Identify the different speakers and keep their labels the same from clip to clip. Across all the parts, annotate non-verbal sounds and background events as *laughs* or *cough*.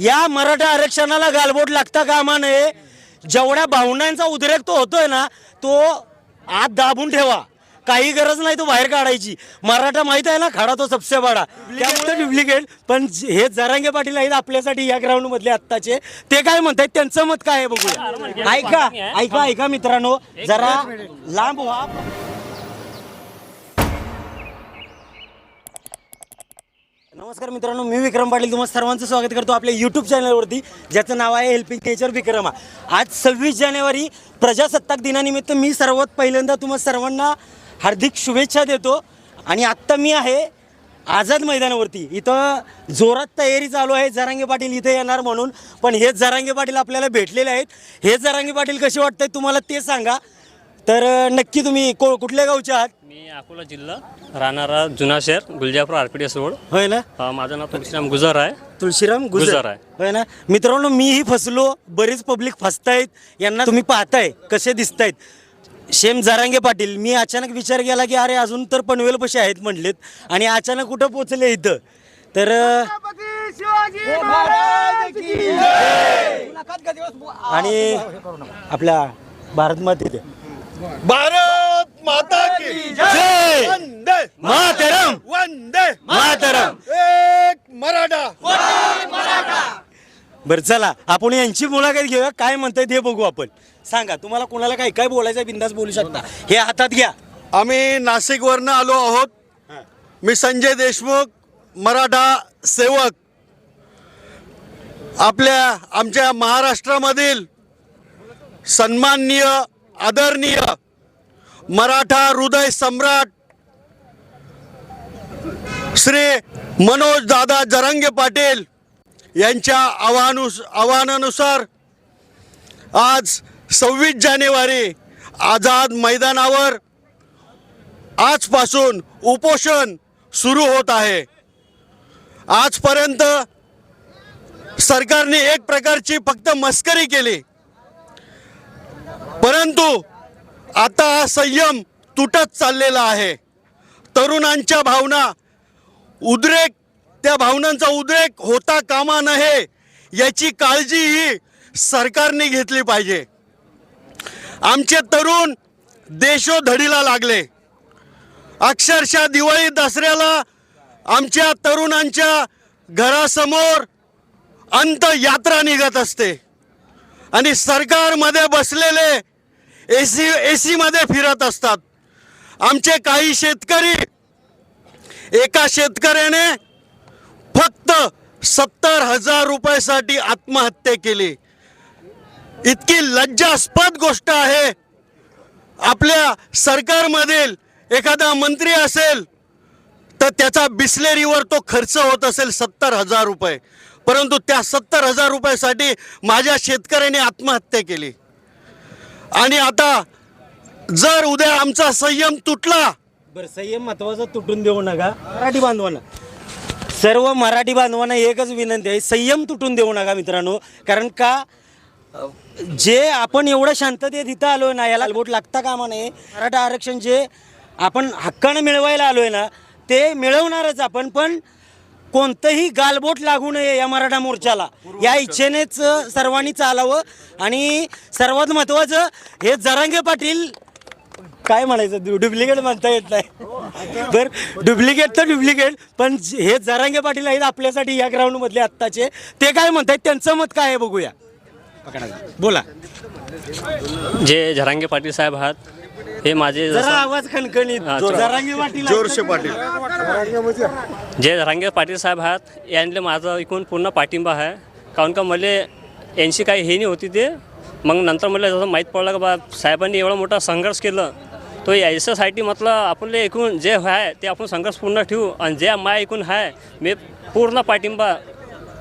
Speaker 1: या मराठा आरक्षणाला गालबोट लागता कामा नये. जेवढ्या भावनांचा उद्रेक तो होतोय ना तो आत दाबून ठेवा. काही गरज नाही तो बाहेर काढायची. मराठा माहीत आहे ना खडा तो सबसे बडा. त्यामुळे डुप्लिकेट पण हे जरांगे पाटील आहेत आपल्यासाठी या ग्राउंड मधले आत्ताचे. ते काय म्हणतायत? त्यांचं मत काय आहे बघूया. ऐका ऐका ऐका मित्रांनो. जरा लांब व्हा. नमस्कार मित्रांनो मी विक्रम पाटील. तुम्हाला सर्वांचं स्वागत करतो आपल्या यूट्यूब चॅनलवरती ज्याचं नाव आहे हेल्पिंग नेचर विक्रमा. आज सव्वीस जानेवारी प्रजासत्ताक दिनानिमित्त मी सर्वात पहिल्यांदा तुम्हाला सर्वांना हार्दिक शुभेच्छा देतो. आणि आत्ता मी आहे आझाद मैदानावरती. इथं जोरात तयारी चालू आहे. जरांगे पाटील इथे येणार म्हणून. पण हे जरांगे पाटील आपल्याला भेटलेले आहेत. हे जरांगे पाटील कसे वाटतंय तुम्हाला ते सांगा. तर नक्की तुम्ही को कुठल्या गावचे आहात?
Speaker 2: मी अकोला जिल्हा राहणारा जुना शहर गुलजापूर आरपीडीएस रोड.
Speaker 1: होय ना?
Speaker 2: अ, माझं नाव तुळशीराम गुजर आहे.
Speaker 1: तुळशीराम
Speaker 2: गुजर.
Speaker 1: गुजर
Speaker 2: आहे.
Speaker 1: होय ना? मित्रांनो मीही फसलो. बरीच पब्लिक फसतायत. यांना तुम्ही पाहताय कसे दिसतायत. शेम जरांगे पाटील मी अचानक विचार केला की अरे अजून तर पनवेल पशी आहेत म्हणलेत. आणि अचानक कुठं पोचले इथं? तर अं, आणि आपल्या भारत माते
Speaker 3: भारत माता की
Speaker 1: जय।
Speaker 3: वंदे
Speaker 1: मातरम।
Speaker 3: वंदे
Speaker 1: मातरम।
Speaker 3: एक मराठा।
Speaker 1: बरं चला आपण यांची मुलाखत घेऊया. काय म्हणतायत हे बघू आपण. सांगा तुम्हाला कोणाला काय काय बोलायचं बिंदास बोलू शकता. हे हातात घ्या.
Speaker 3: आम्ही नाशिकवरनं आलो आहोत. मी संजय देशमुख मराठा सेवक. आपल्या आमच्या महाराष्ट्रामधील सन्माननीय आदरणीय मराठा हृदय सम्राट श्री मनोज दादा जरंगे पाटील यांच्या आव्हानुस आव्हानानुसार आज सव्वीस जानेवारी आझाद मैदानावर आजपासून उपोषण सुरू होत आहे. आजपर्यंत सरकारने एक प्रकारची फक्त मस्करी केली. परंतु आता हा संयम तुटत चाललेला आहे. तरुणांच्या भावना उद्रेक त्या भावनांचा उद्रेक होता कामा नये याची काळजी ही सरकारने घेतली पाहिजे. आमचे तरुण देशोधडीला लागले. अक्षरशः दिवाळी दसऱ्याला आमच्या तरुणांच्या घरासमोर अंतयात्रा निघत असते. आणि सरकारमध्ये बसलेले ए सी ए सीमध्ये फिरत असतात. आमचे काही शेतकरी एका शेतकऱ्याने फक्त सत्तर हजार रुपयासाठी आत्महत्या केली. इतकी लज्जास्पद गोष्ट आहे. आपल्या सरकारमधील एखादा मंत्री असेल तर त्याचा बिस्लेरीवर तो खर्च होत असेल सत्तर हजार रुपये. परंतु त्या सत्तर हजार रुपयासाठी माझ्या शेतकऱ्याने आत्महत्या केली. आणि आता जर उद्या आमचा संयम तुटला
Speaker 1: बरं संयम महत्त्वाचा तुटून देऊ नका. मराठी बांधवांना. सर्व मराठी बांधवांना एकच विनंती आहे संयम तुटून देऊ नका मित्रांनो. कारण का जे आपण एवढं शांततेत इथं आलोय ना याला बोट लागता कामा नये. मराठा आरक्षण जे आपण हक्कानं मिळवायला आलोय ना ते मिळवणारच आपण पण कोणतंही गालबोट लागू नये या मराठा मोर्चाला. या इच्छेनेच सर्वांनी चालावं आणि सर्वात महत्त्वाचं हे जरांगे पाटील काय म्हणायचं डुप्लिकेट म्हणता येत नाही. बर डुप्लिकेट तर डुप्लिकेट पण हे जरांगे पाटील आहेत आपल्यासाठी या ग्राउंड मधले आत्ताचे. ते काय म्हणतायत त्यांचं मत काय आहे बघूया. बोला.
Speaker 2: जे झरांगे पाटील साहेब आहात हे माझे
Speaker 1: जरा
Speaker 2: जसं
Speaker 1: आवाज खणखणीत.
Speaker 2: हा, जोरात.
Speaker 1: जरांगे पाटील
Speaker 3: जोरशे पाटील.
Speaker 2: जे झरांगे पाटील साहेब आहात यांना माझा एकूण पूर्ण पाठिंबा आहे. काऊन का मला यांची काही हे नाही होती ते. मग नंतर मला जसं माहीत पडलं का बा साहेबांनी एवढा मोठा संघर्ष केलं. तो याच्यासाठी म्हटलं आपले एकूण जे आहे ते आपण संघर्ष पूर्ण ठेवू. आणि जे माय एकूण आहे मी पूर्ण पाठिंबा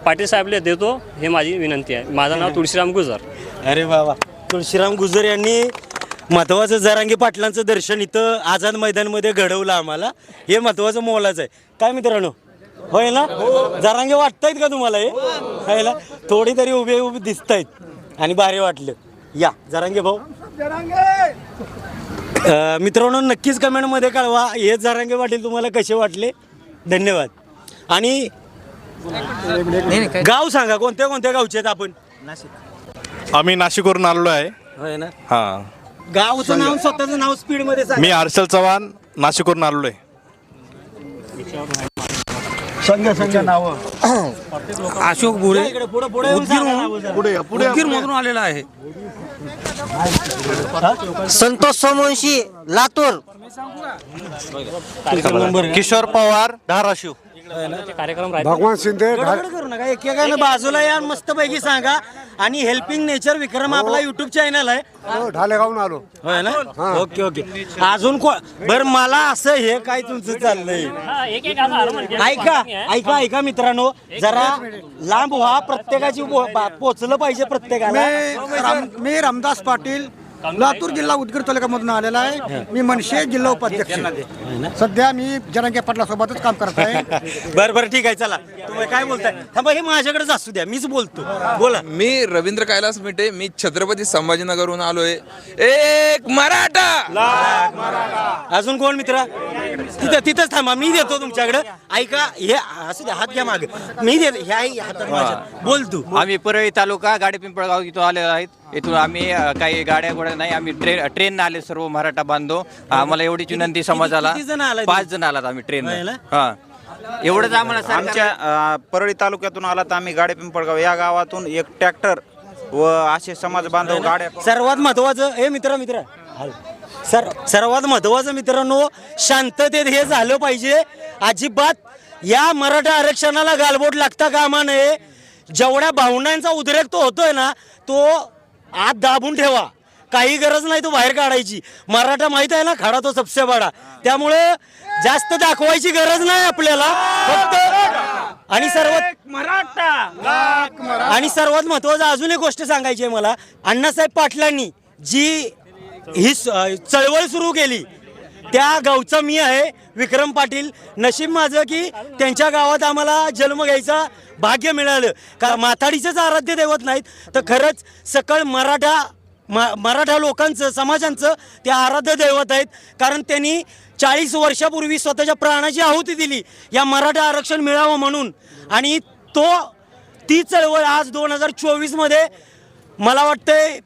Speaker 2: पाटील साहेबले देतो. हे माझी विनंती आहे. माझं नाव तुळशीराम गुजर.
Speaker 1: अरे बाबा तुळशीराम गुजर यांनी महत्वाचं जरांगे पाटलांचं दर्शन इथं आझाद मैदानमध्ये घडवलं आम्हाला. हे महत्वाचं मोलाचं आहे. काय मित्रांनो? होय ना? जरांगे वाटतायत का तुम्हाला हे? होय ना? थोडी तरी उभे उभे दिसतायत आणि भारी वाटलं. या जरांगे भाऊ. अं, मित्रांनो नक्कीच कमेंटमध्ये कळवा. हे जरांगे पाटील तुम्हाला कसे वाटले? धन्यवाद. आणि गाव सांगा कोणत्या कोणत्या गावचे आहेत आपण?
Speaker 4: आम्ही नाशिकवरून आलेलो आहे.
Speaker 1: होय ना?
Speaker 4: हां.
Speaker 1: गावचं नाव स्वतःचं नाव स्पीडमध्ये सांगा.
Speaker 4: मी हर्षल चव्हाण नाशिकवरून आलेलो आहे
Speaker 5: अशोक
Speaker 3: या,
Speaker 5: उदगीर. मधून आलेला आहे.
Speaker 6: संतोष सोमवंशी लातूर.
Speaker 4: किशोर पवार धाराशिव.
Speaker 2: कार्यक्रम राहते
Speaker 7: भगवान शिंदे
Speaker 1: गडबड करू नका. एकेकानं बाजूला या मस्त पैकी सांगा. आणि हेल्पिंग नेचर विक्रम आपला युट्यूब चॅनल आहे.
Speaker 7: हो, ढालेगावून आलो.
Speaker 1: होय ना? Okay okay. अजून को बर मला असं हे काय तुमचं चाललंय?
Speaker 2: एक एक आता हरमन
Speaker 1: ऐका ऐका ऐका मित्रांनो. जरा लांब व्हा प्रत्येकाची पो- पोचलं पाहिजे प्रत्येकाला.
Speaker 8: मी रामदास पाटील लातूर जिल्हा उदगीर तालुक्यामधून आलेला आहे. मी मनसे जिल्हा उपाध्यक्ष. सध्या मी जनांगे पाटला सोबतच काम करत आहे. *laughs*
Speaker 1: बर बर ठीक आहे चला. तुम्ही काय बोलताय? थांबा हे माझ्याकडेच असू द्या. मीच बोलतो. बोला.
Speaker 9: मी रवींद्र कैलास मिटे मी छत्रपती संभाजीनगरहून आलोय. एक मराठा!
Speaker 1: अजून कोण मित्र? तिथं तिथंच थांबा. मी देतो तुमच्याकडे. ऐका हे असू द्या हात घ्या माग. मी देतो. ह्या हातात बोल तू.
Speaker 10: आम्ही परळी तालुका गाडी पिंपळगाव इथून आलेलो आहेत. इथून आम्ही अ, काही गाड्या गोड्या नाही आम्ही ट्रेन ट्रेन आले सर्व मराठा बांधव. आम्हाला एवढीच विनंती समाजाला.
Speaker 1: किती जण आलाय
Speaker 10: पाच जण आलात आम्ही ट्रेन? हा. एवढंच आम्हाला
Speaker 11: आमच्या अ, परळी तालुक्यातून आला तर आम्ही गाडे पिंपळगाव. या गावातून एक ट्रॅक्टर व असे समाज बांधव गाड्या
Speaker 1: सर्वात महत्वाचं हे मित्र मित्र. हाल. सर सर्वात महत्वाचं मित्रांनो शांततेत हे झालं पाहिजे. अजिबात या मराठा आरक्षणाला गालबोट लागता कामा नये. जेवढ्या भावनांचा उद्रेक तो होतोय ना तो आत दाबून ठेवा. काही गरज नाही तो बाहेर काढायची. मराठा माहीत आहे ना खडा तो सबसे बडा त्यामुळे जास्त दाखवायची गरज नाही आपल्याला. फक्त आणि सर्वात आणि सर्वात महत्वाचं अजून एक गोष्ट सांगायची आहे मला. अण्णासाहेब पाटलांनी जी ही चळवळ सुरू केली त्या गावचा मी आहे. विक्रम पाटील नशीब माझं की त्यांच्या गावात आम्हाला जन्म घ्यायचा भाग्य मिळालं. का माथाडीचंच आराध्य दैवत नाहीत तर खरंच सकळ मराठा म- मराठा लोकांचं समाजांचं ते आराध्य दैवत आहेत. कारण त्यांनी चाळीस वर्षापूर्वी स्वतःच्या प्राणाची आहुती दिली या मराठा आरक्षण मिळावं म्हणून. आणि तो ती चळवळ आज दोन हजार चोवीसमध्ये मला वाटतंय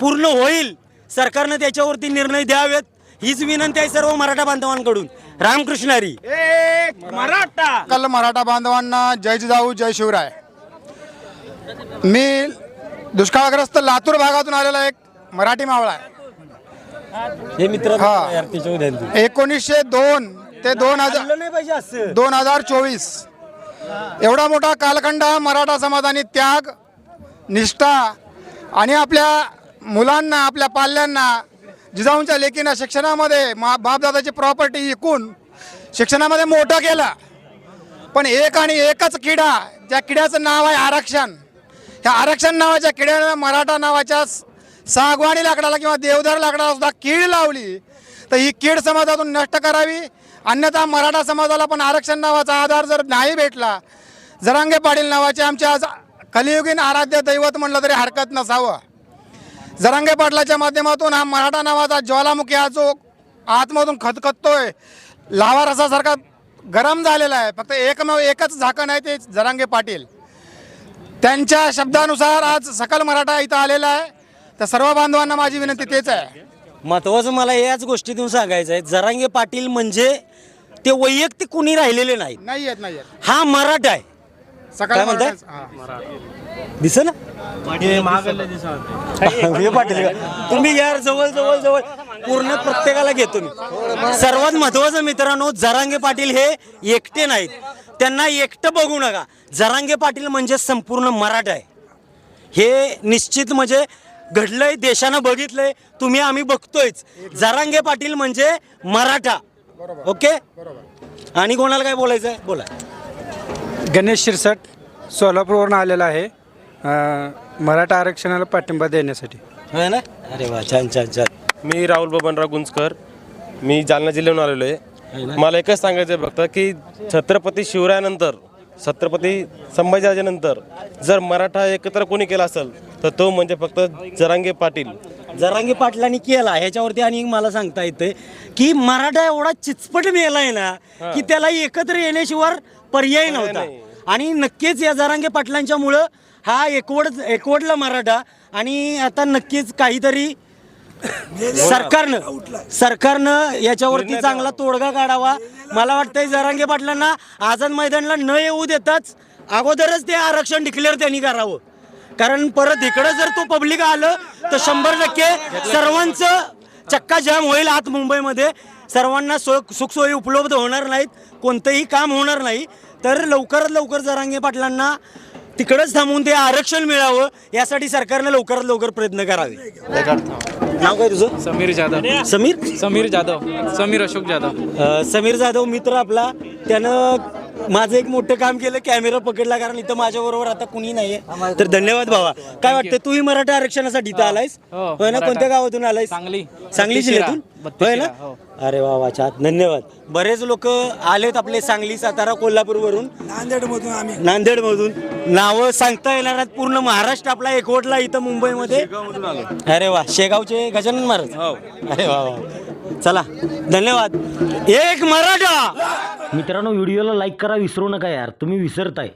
Speaker 1: पूर्ण होईल. सरकारनं त्याच्यावरती निर्णय द्यावेत हीच विनंती आहे सर्व मराठा बांधवांकडून. रामकृष्णारी
Speaker 8: कल मराठा बांधवांना जय जिजाऊ जय शिवराय. मी दुष्काळग्रस्त लातूर भागातून आलेला एक मराठी मावळा आहे.
Speaker 1: हे मित्र
Speaker 8: हा. एकोणीसशे दोन ते दोन हजार दोन हजार चोवीस. एवढा मोठा कालखंड हा मराठा समाजाने त्याग निष्ठा आणि आपल्या मुलांना आपल्या पाल्यांना जिजाऊंच्या लेकीनं शिक्षणामध्ये मा बापदादाची प्रॉपर्टी विकून शिक्षणामध्ये मोठं केलं. पण एक आणि एकच किडा ज्या किड्याचं नाव आहे आरक्षण. ह्या आरक्षण नावाच्या किड्यानं मराठा नावाच्या सागवाणी लाकडाला किंवा देवदार लाकडाला सुद्धा कीड लावली. तर ही कीड समाजातून नष्ट करावी. अन्यथा मराठा समाजाला पण आरक्षण नावाचा आधार जर नाही भेटला जरांगे पाटील नावाचे आमच्या आज कलियुगीन आराध्य दैवत म्हणलं तरी हरकत नसावं. जरांगे पाटलाच्या माध्यमातून हा मराठा नावाचा ज्वालामुखी हा जो आतमधून खतखततोय. लावा रसासारखा गरम झालेला आहे. फक्त एकमेव एकच झाकण आहे ते जरांगे पाटील. त्यांच्या शब्दानुसार आज सकल मराठा इथं आलेला आहे. तर सर्व बांधवांना माझी विनंती तेच आहे.
Speaker 1: महत्वाचं मला याच गोष्टीतून सांगायचं आहे. जरांगे पाटील म्हणजे ते वैयक्तिक कुणी राहिलेले नाहीत.
Speaker 8: नाही आहेत नाही आहेत
Speaker 1: हा मराठा आहे. काय म्हणताय?
Speaker 8: मराठा.
Speaker 1: दिस ना? हे पाटील. का? तुम्ही यार जवळ जवळ जवळ. पूर्ण प्रत्येकाला घेतो मी. सर्वात महत्वाचं मित्रांनो जरांगे पाटील हे एकटे नाहीत. त्यांना एकटं बघू नका. जरांगे पाटील म्हणजे संपूर्ण मराठा आहे. हे निश्चित म्हणजे घडलंय देशानं बघितलंय तुम्ही आम्ही बघतोयच. जरांगे पाटील म्हणजे मराठा. ओके? आणि कोणाला काय बोलायचं आहे बोला.
Speaker 7: गणेश शिरसाट सोलापूरवरून आलेला आहे अं, मराठा आरक्षणाला पाठिंबा देण्यासाठी.
Speaker 1: होय ना? अरे वा छान छान छान.
Speaker 4: मी राहुल बबनराव गुंजकर मी जालना जिल्ह्याहून आलेलो आहे. मला एकच सांगायचं आहे फक्त की छत्रपती शिवरायानंतर छत्रपती संभाजीराजानंतर जर मराठा एकत्र कोणी केला असेल तर तो म्हणजे फक्त जरांगे पाटील.
Speaker 1: जरांगे पाटलांनी केला ह्याच्यावरती आणि एक मला सांगता येते की मराठा एवढा चिचपट मेलाय ना की त्याला एकत्र येण्याशिवाय पर्याय नव्हता. आणि नक्कीच या जरांगे पाटलांच्यामुळं हा एकवड एकवडला मराठा आणि आता नक्कीच काहीतरी सरकारनं सरकारनं याच्यावरती चांगला तोडगा काढावा. मला वाटतंय जरांगे पाटलांना आझाद मैदानला न येऊ देताच अगोदरच ते आरक्षण डिक्लेअर त्यांनी करावं. कारण परत इकडं जर तो पब्लिक आलं तर शंभर टक्के सर्वांचं चक्का जाम होईल आत मुंबईमध्ये. सर्वांना सो सुखसोयी उपलब्ध होणार नाहीत कोणतंही काम होणार नाही. तर लवकरात लवकर जरांगे पाटलांना तिकडंच थांबून ते आरक्षण मिळावं यासाठी सरकारनं लवकरात लवकर प्रयत्न करावे. नाव काय तुझं?
Speaker 5: समीर जाधव.
Speaker 1: समीर?
Speaker 5: समीर जाधव. समीर अशोक जाधव.
Speaker 1: अ, समीर जाधव मित्र आपला. त्यानं माझं एक मोठं काम केलं कॅमेरा पकडला कारण इथं माझ्याबरोबर आता कुणी नाहीये. तर धन्यवाद भावा. काय वाटतं तूही मराठा आरक्षणासाठी इथं आलायस?
Speaker 5: हो,
Speaker 1: होय ना
Speaker 5: मराठा.
Speaker 1: कोणत्या गावातून आलायस?
Speaker 5: सांगली.
Speaker 1: सांगली जिल्ह्यातून? होय ना?
Speaker 5: शिरा, हो.
Speaker 1: अरे वा वा छान. धन्यवाद. बरेच लोक आलेत आपले सांगली सातारा कोल्हापूर वरून नांदेड मधून आम्ही. नांदेड मधून नावं सांगता येणार आहेत पूर्ण महाराष्ट्र आपला एकवटला इथं मुंबईमध्ये. अरे वा शेगावचे गजानन महाराज. अरे वा वा. चला धन्यवाद. एक मराठा!
Speaker 12: मित्रांनो व्हिडिओला लाईक करा विसरू नका यार. तुम्ही विसरताय.